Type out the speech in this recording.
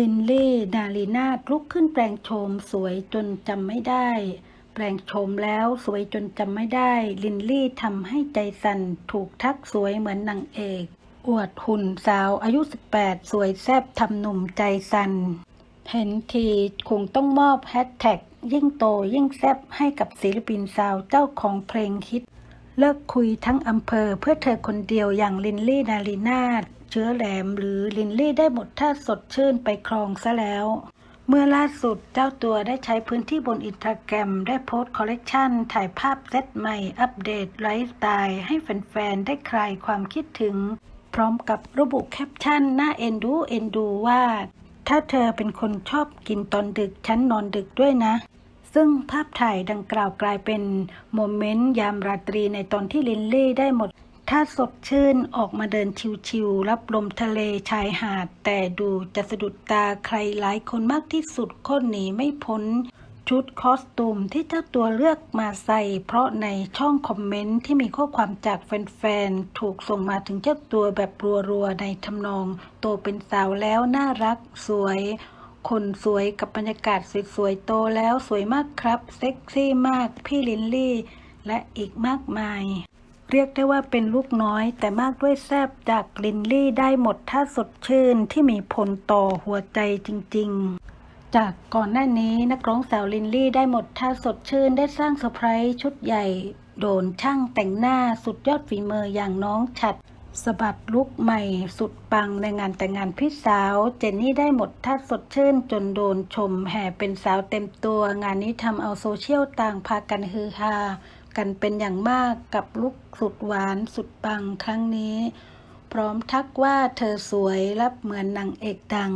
ลินลี่นาลีนาลุกขึ้นแปลงโฉมสวยจนจำไม่ได้ แปลงโฉมแล้วสวยจนจำไม่ได้ ลินลี่ทำให้ใจสั่นถูกทักสวยเหมือนนางเอก อวดหุ่นสาวอายุ 18 สวยแซบทำหนุ่มใจสั่นเห็นทีคงต้องมอบแฮชแท็กยิ่งโตยิ่งแซบให้กับศิลปินสาวเจ้าของเพลงฮิต เลิกคุยทั้งอำเภอเพื่อเธอคนเดียวอย่างลินลี่นาลีนาถ เชื้อแหลมหรือลินลี่ได้หมดท่าสดชื่นไปครองซะแล้ว เมื่อล่าสุดเจ้าตัวได้ใช้พื้นที่บนอินสตาแกรมได้โพสต์คอลเลกชันถ่ายภาพเซตใหม่ อัปเดตไลฟ์สไตล์ให้แฟนๆ ได้คลายความคิดถึง พร้อมกับระบุแคปชั่นหน่าเอ็นดูเอ็นดูว่า ถ้าเธอเป็นคนชอบกินตอนดึกฉันนอนดึกด้วยนะซึ่งภาพถ่ายดังกล่าวกลายเป็นโมเมนต์ยามราตรีในตอนที่ลินลี่ได้หมด ถ้าสดชื่นออกมาเดินชิวๆรับลมทะเลชายหาด แต่ดูจะสะดุดตาใครหลายคนมากที่สุดคนหนีไม่พ้น ชุดคอสตูมที่เจ้าตัวเลือกมาใส่ เพราะในช่องคอมเมนต์ที่มีข้อความจากแฟนๆ ถูกส่งมาถึงเจ้าตัวแบบรัวๆ ในทำนองโตเป็นสาวแล้วน่ารักสวยคนสวยกับบรรยากาศสวยๆโตแล้วสวยมากครับ เซ็กซี่มากพี่ลินลี่ และอีกมากมาย เรียกได้ว่าเป็นลูกน้อยแต่มากด้วยแซบจากลินลี่ได้หมดท่าสดชื่นที่มีผลต่อหัวใจจริง ๆ จากก่อนหน้านี้นักร้องสาวลินลี่ได้หมดท่าสดชื่นได้สร้างเซอร์ไพรส์ชุดใหญ่ โดนช่างแต่งหน้าสุดยอดฝีมืออย่างน้องฉัดสะบัดลุกใหม่สุดปังในงานแต่งงานพี่สาว เจนนี่ได้หมดท่าสดชื่นจนโดนชมแห่เป็นสาวเต็มตัว งานนี้ทำเอาโซเชียลต่างพากันฮือฮา กันเป็นอย่างมากกับลุกสุดหวานสุดปังครั้งนี้ พร้อมทักว่าเธอสวยและเหมือนนางเอกดัง